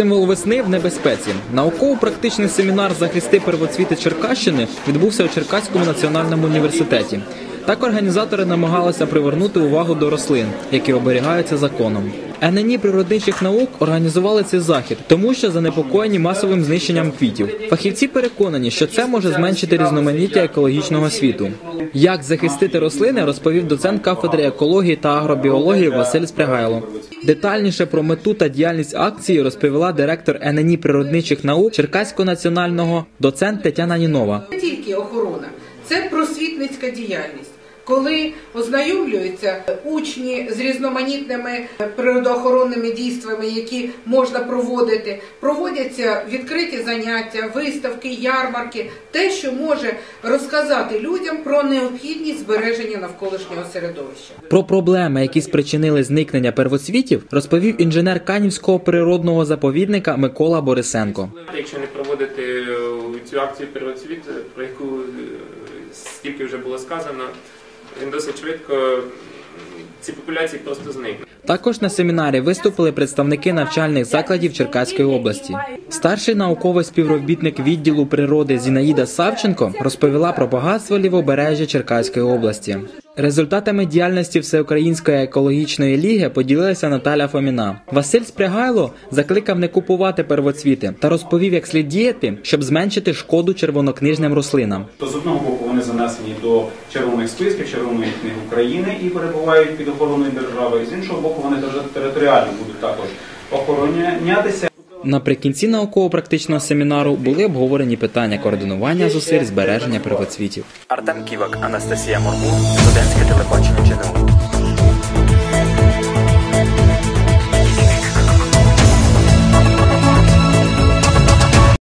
Символ весни в небезпеці. Науково-практичний семінар захисти первоцвіти Черкащини відбувся у Черкаському національному університеті. Так організатори намагалися привернути увагу до рослин, які оберігаються законом. ННІ природничих наук організували цей захід, тому що занепокоєні масовим знищенням квітів. Фахівці переконані, що це може зменшити різноманіття екологічного світу. Як захистити рослини, розповів доцент кафедри екології та агробіології Василь Спрягайло. Детальніше про мету та діяльність акції розповіла директор ННІ природничих наук Черкаського національного доцент Тетяна Нінова. Не тільки охорона, це просвітницька діяльність. Коли ознайомлюються учні з різноманітними природоохоронними дійствами, які можна проводити, проводяться відкриті заняття, виставки, ярмарки, те, що може розказати людям про необхідність збереження навколишнього середовища. Про проблеми, які спричинили зникнення первоцвітів, розповів інженер Канівського природного заповідника Микола Борисенко. Якщо не проводити е, цю акцію «Первоцвіт», про яку е, стільки вже було сказано, він досить швидко ці популяції просто зникнуть. Також на семінарі виступили представники навчальних закладів Черкаської області. Старший науковий співробітник відділу природи Зінаїда Савченко розповіла про багатство лівобережжя Черкаської області. Результатами діяльності Всеукраїнської екологічної ліги поділилася Наталя Фоміна. Василь Спрягайло закликав не купувати первоцвіти та розповів, як слід діяти, щоб зменшити шкоду червонокнижним рослинам. То з одного боку вони занесені до червоних списків Червоної книги України і перебувають під охороною держави. З іншого боку, вони територіально будуть також охоронятися. Наприкінці науково-практичного семінару були обговорені питання координування зусиль збереження первоцвітів. Артем Ківак, Анастасія Моргун, студентське телебачення ЧНУ.